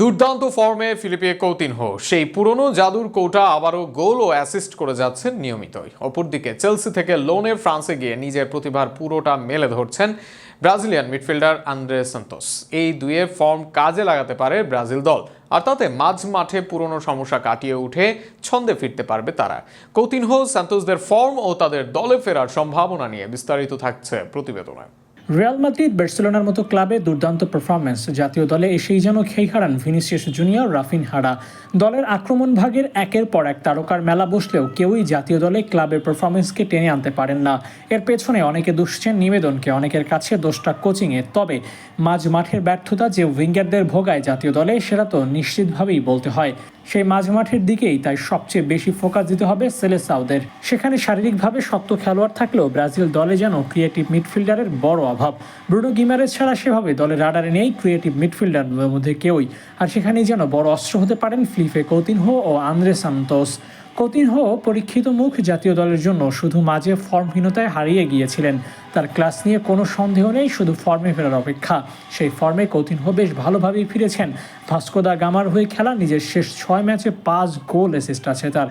দুর্দান্ত ফর্মে Philippe Coutinho. সেই পুরনো জাদুর কৌটা আবারও গোল ও অ্যাসিস্ট করে যাচ্ছেন নিয়মিতই। অপরদিকে চেলসি থেকে লোনে ফ্রান্সে গিয়ে নিজের প্রতিভার পুরোটা মেলে ধরছেন ব্রাজিলিয়ান মিডফিল্ডার আন্দ্রে সান্তোস। এই দুয়ে ফর্ম কাজে লাগাতে পারে ব্রাজিল দল। আর তাতে মাঝ মাঠে পুরনো সমস্যা কাটিয়ে উঠে ছন্দে ফিরতে পারবে তারা। কৌতিনহো, সান্তোসদের ফর্ম ও তাদের দলে ফেরার সম্ভাবনা নিয়ে বিস্তারিত থাকছে প্রতিবেদনায় রিয়াল মাদ্রিদ বার্সেলোনার মতো ক্লাবে দুর্দান্ত পারফরমেন্স জাতীয় দলে এসেই যেন খেই হারান ভিনিসিয়াস জুনিয়র রাফিন হারা। দলের আক্রমণ ভাগের একের পর এক তারকার মেলা বসলেও কেউই জাতীয় দলে ক্লাবের পারফরমেন্সকে টেনে আনতে পারেন না। এর পেছনে অনেকে দুষছেন নিবেদনকে, অনেকের কাছে দোষটা কোচিংয়ে তবে মাঝ মাঠের ব্যর্থতা যে উইঙ্গারদের ভোগায় জাতীয় দলে, সেটা তো নিশ্চিতভাবেই বলতে হয়। সেই মাঝ মাঠের দিকেই তাই সবচেয়ে বেশি ফোকাস দিতে হবে সেলেসাউদের সেখানে শারীরিকভাবে শক্ত খেলোয়াড় থাকলেও ব্রাজিল দলে যেন ক্রিয়েটিভ মিডফিল্ডারের বড় অভাব। ব্রুনো গিমারেজ ছাড়া সেভাবে দলের রাডারে নেই ক্রিয়েটিভ মিডফিল্ডারদের মধ্যে কেউই। আর সেখানেই যেন বড় অস্ত্র হতে পারেন ফ্লিফে কৌতিনহো ও আন্দ্রে সান্তোস। কৌতিনহো পরীক্ষিত মুখ জাতীয় দলের জন্য শুধু মাঝে ফর্মহীনতায় হারিয়ে গিয়েছিলেন। তার ক্লাস নিয়ে কোনো সন্দেহ নেই, শুধু ফর্মে ফেরার অপেক্ষা। সেই ফর্মে কৌতিনহো বেশ ভালোভাবেই ফিরেছেন। ভাস্কোদা গামার হয়ে খেলা নিজের শেষ ছয় ম্যাচে পাঁচ গোল অ্যাসিস্ট আছে তার।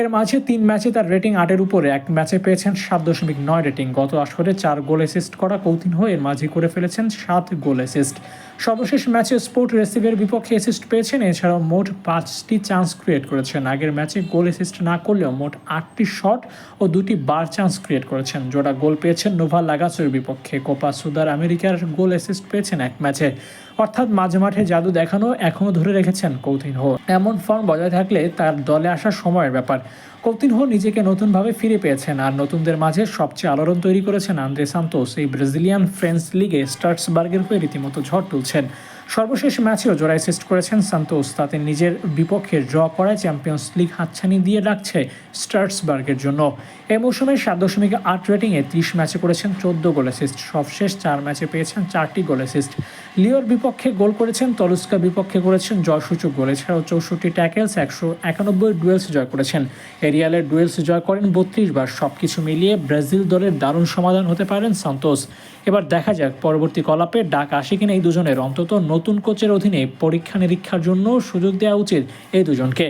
এর মাঝে তিন ম্যাচে তার রেটিং আটের উপরে। এক ম্যাচে পেয়েছেন সাত দশমিক নয় রেটিং। গত আসরে চার গোল অ্যাসিস্ট করা কৌতিনহো এর মাঝে করে ফেলেছেন সাত গোল অ্যাসিস্ট সর্বশেষ ম্যাচে স্পোর্ট রেসিভের বিপক্ষে অ্যাসিস্ট পেয়েছেন। এছাড়াও মোট পাঁচটি চান্স ক্রিয়েট করেছেন। আগের ম্যাচে গোল অ্যাসিস্ট না করলেও মোট আটটি শট ও দুটি বার চান্স ক্রিয়েট করেছেন। জোড়া গোল পেয়েছেন নোভা লাগাসোর বিপক্ষে। কোপা সুদার আমেরিকার গোল অ্যাসিস্ট পেয়েছেন এক ম্যাচে। অর্থাৎ মাঝে মাঠে জাদু দেখানো এখনও ধরে রেখেছেন কৌতিনহো এমন ফর্ম বজায় থাকলে তার দলে আসার সময়ের ব্যাপার। কৌতিনহো নিজেকে নতুনভাবে ফিরে পেয়েছেন আর নতুনদের মাঝে সবচেয়ে আলোড়ন তৈরি করেছেন আন্দ্রে সান্তোস। এই ব্রাজিলিয়ান ফ্রেন্স লিগে স্টার্টসবার্গের হয়ে রীতিমতো ঝড় তুলছেন। সর্বশেষ ম্যাচেও জোড়া অ্যাসিস্ট করেছেন সান্তোস। তাতে নিজের বিপক্ষে ড্র করায় চ্যাম্পিয়ন্স লিগ হাতছানি দিয়ে রাখছে স্টার্টসবার্গের জন্য। এই মৌসুমে সাত দশমিক আট রেটিংয়ে ত্রিশ ম্যাচে করেছেন চোদ্দ গোল অ্যাসিস্ট। সবশেষ চার ম্যাচে পেয়েছেন চারটি গোল অ্যাসিস্ট। লিওর বিপক্ষে গোল করেছেন, তলুস্কা বিপক্ষে করেছেন জয়সূচক গোল। এছাড়াও চৌষট্টি ট্যাকেলস, একশো একানব্বই ডুয়েলস জয় করেছেন। এরিয়ালের ডুয়েলস জয় করেন বত্রিশ বার। সব কিছু মিলিয়ে ব্রাজিল দলের দারুণ সমাধান হতে পারেন সান্তোস। এবার দেখা যাক পরবর্তী কলাপে ডাক আসে কিনা এই দুজনের। অন্তত নতুন কোচের অধীনে পরীক্ষা নিরীক্ষার জন্য সুযোগ দেওয়া উচিত এই দুজনকে।